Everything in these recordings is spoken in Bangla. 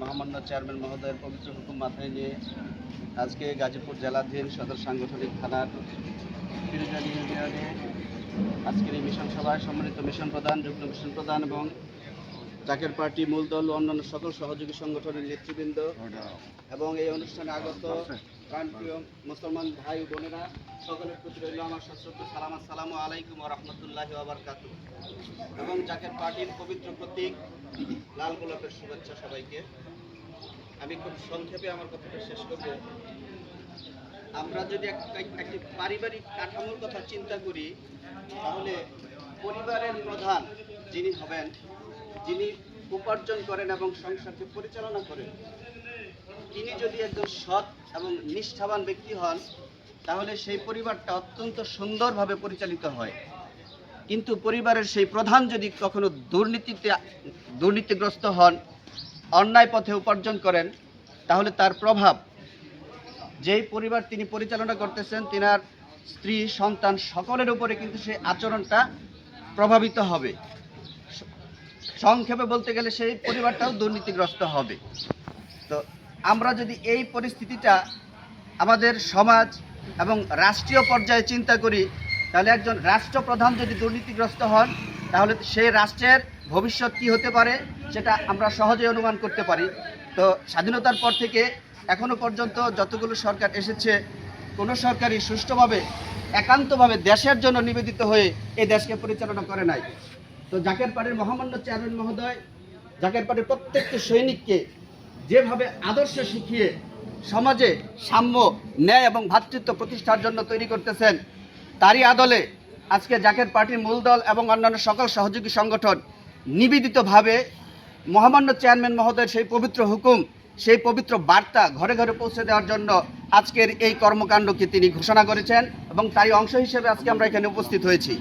মহামান্য চেয়ারম্যান মহোদয়ের পবিত্র হুকুম মাথায় নিয়ে আজকে গাজীপুর জেলাধীন সদর সাংগঠনিক থানার ফিরোজানি ইউনিয়নে আজকের এই মিশন সভায় সম্মানিত মিশন প্রধান, যুগ্ম মিশন প্রধান এবং জাকের পার্টি মূল দল ও অন্যান্য সকল সহযোগী সংগঠনের নেতৃবৃন্দ এবং এই অনুষ্ঠানে আগত প্রাণপ্রিয় মুসলমান ভাই বোনেরা, সকলের প্রতি রইল আমার সশ্রদ্ধ সালাম। আসসালামু আলাইকুম রহমতুল্লাহ আবরকাত এবং জাকের পার্টির পবিত্র প্রতীক, লাল গোলাপের শুভেচ্ছা সবাইকে। আমি খুব সংক্ষেপে আমার কথাটা শেষ করব। আমরা যদি এক- একটি পারিবারিক কাঠামোর কথা চিন্তা করি, তাহলে পরিবারের প্রধান যিনি হবেন, যিনি উপার্জন করেন এবং সংসারকে পরিচালনা করেন, তিনি যদি একজন সৎ এবং নিষ্ঠাবান ব্যক্তি হন, তাহলে সেই পরিবারটা অত্যন্ত সুন্দরভাবে পরিচালিত হয়। কিন্তু পরিবারের সেই প্রধান যদি কখনো দুর্নীতিতে দুর্নীতিগ্রস্ত হন অন্যায় পথে উপার্জন করেন, তাহলে তার প্রভাব, যেই পরিবার তিনি পরিচালনা করতেছেন, তিনার স্ত্রী, সন্তান সকলের উপরে কিন্তু সেই আচরণটা প্রভাবিত হবে। সংক্ষেপে বলতে গেলে সেই পরিবারটাও দুর্নীতিগ্রস্ত হবে। তো আমরা যদি এই পরিস্থিতিটা আমাদের সমাজ এবং রাষ্ট্রীয় পর্যায়ে চিন্তা করি, তাহলে একজন রাষ্ট্রপ্রধান যদি দুর্নীতিগ্রস্ত হন, তাহলে সেই রাষ্ট্রের ভবিষ্যৎ কী হতে পারে সেটা আমরা সহজে অনুমান করতে পারি। তো স্বাধীনতার পর থেকে এখনও পর্যন্ত যতগুলো সরকার এসেছে, কোনো সরকারই সুষ্ঠুভাবে, একান্তভাবে দেশের জন্য নিবেদিত হয়ে এই দেশকে পরিচালনা করে নাই। তো জাকের পাড়ির মহামান্য চেয়ারম্যান মহোদয়, জাকের পাড়ির প্রত্যেকটি সৈনিককে যেভাবে আদর্শ শিখিয়ে সমাজে সাম্য, ন্যায় এবং ভ্রাতৃত্ব প্রতিষ্ঠার জন্য তৈরি করতেছেন, তারই আদলে আজকে জাকের পার্টির মূল দল এবং অন্যান্য সকল সহযোগী সংগঠন নিবেদিতভাবে মহামান্য চেয়ারম্যান মহোদয়ের সেই পবিত্র হুকুম, সেই পবিত্র বার্তা ঘরে ঘরে পৌঁছে দেওয়ার জন্য আজকের এই কর্মকাণ্ডকে তিনি ঘোষণা করেছেন এবং তারই অংশ হিসেবে আজকে আমরা এখানে উপস্থিত হয়েছি।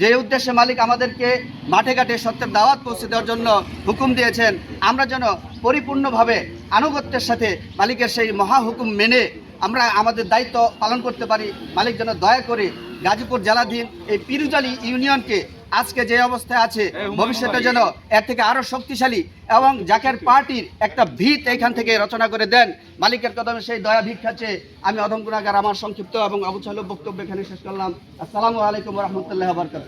যে উদ্দেশ্যে মালিক আমাদেরকে মাঠে ঘাটে সত্যের দাওয়াত পৌঁছে দেওয়ার জন্য হুকুম দিয়েছেন, আমরা যেন পরিপূর্ণভাবে আনুগত্যের সাথে মালিকের সেই মহা হুকুম মেনে আমরা আমাদের দায়িত্ব পালন করতে পারি। মালিক যেন দয়া করে গাজীপুর জেলাধীন এই পিরুজালি ইউনিয়নকে আজকে যে অবস্থায় আছে ভবিষ্যতে যেন এর থেকে আরও শক্তিশালী এবং জাকের পার্টির একটা ভিত এখান থেকে রচনা করে দেন। মালিকের কদমে সেই দয়া ভিক্ষা চেয়ে আমি অধম গুণাগার আমার সংক্ষিপ্ত এবং অবচল বক্তব্য এখানে শেষ করলাম। আসসালামু আলাইকুম রহমতুল্লাহ বরকাত